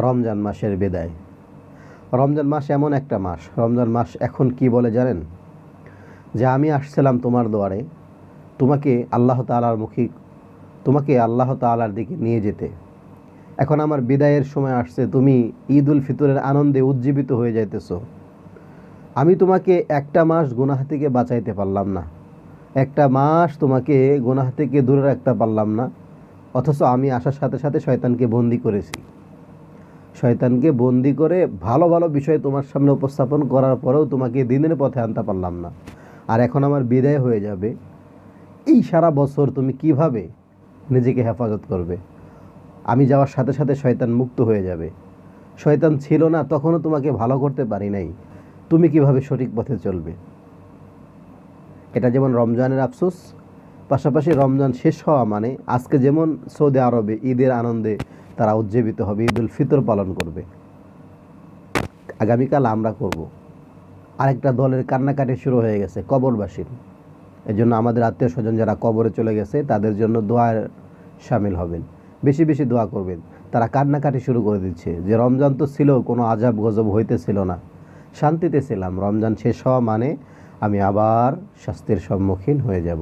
রমজান মাসের বিদায়। রমজান মাস এমন একটা মাস। রমজান মাস এখন কি বলে জানেন? যে আমি আসছিলাম তোমার দুয়ারে, তোমাকে আল্লাহ তালার মুখী, তোমাকে আল্লাহ তালার দিকে নিয়ে যেতে। এখন আমার বিদায়ের সময় আসছে, তুমি ঈদ উল ফিতরের আনন্দে উজ্জীবিত হয়ে যাইতেছ। আমি তোমাকে একটা মাস গুনাহ থেকে বাঁচাইতে পারলাম না। একটা মাস তোমাকে গুনাহ থেকে দূরে রাখতে পারলাম না। অথচ আমি আসার সাথে সাথে শয়তানকে বন্দি করেছি। শয়তানকে বন্দি করে ভালো ভালো বিষয় তোমার সামনে উপস্থাপন করার পরেও তোমাকে দিনের পথে আনতে পারলাম না। আর এখন আমার বিদায় হয়ে যাবে। এই সারা বছর তুমি কীভাবে নিজেকে হেফাজত করবে? আমি যাওয়ার সাথে সাথে শয়তান মুক্ত হয়ে যাবে। শয়তান ছিল না, তখনও তোমাকে ভালো করতে পারি নাই। তুমি কীভাবে সঠিক পথে চলবে? এটা যেমন রমজানের আফসোস, পাশাপাশি রমজান শেষ হওয়া মানে আজকে যেমন সৌদি আরবে ঈদের আনন্দে তারা উজ্জীবিত হবে, ঈদুল ফিতর পালন করবে। আগামীকাল আমরা করব। আরেকটা দলের কান্নাকাটি শুরু হয়ে গেছে, কবরবাসীর। এই জন্য আমাদের আত্মীয় স্বজন যারা কবরে চলে গেছে, তাদের জন্য দোয়ার সামিল হবেন। বেশি বেশি দোয়া করবেন। তারা কান্নাকাটি শুরু করে দিচ্ছে যে, রমজান তো ছিল, কোনো আজাব গজব হইতেছিল না। শান্তিতে ছিলাম। রমজান শেষ হওয়া মানে আমি আবার শাস্তির সম্মুখীন হয়ে যাব।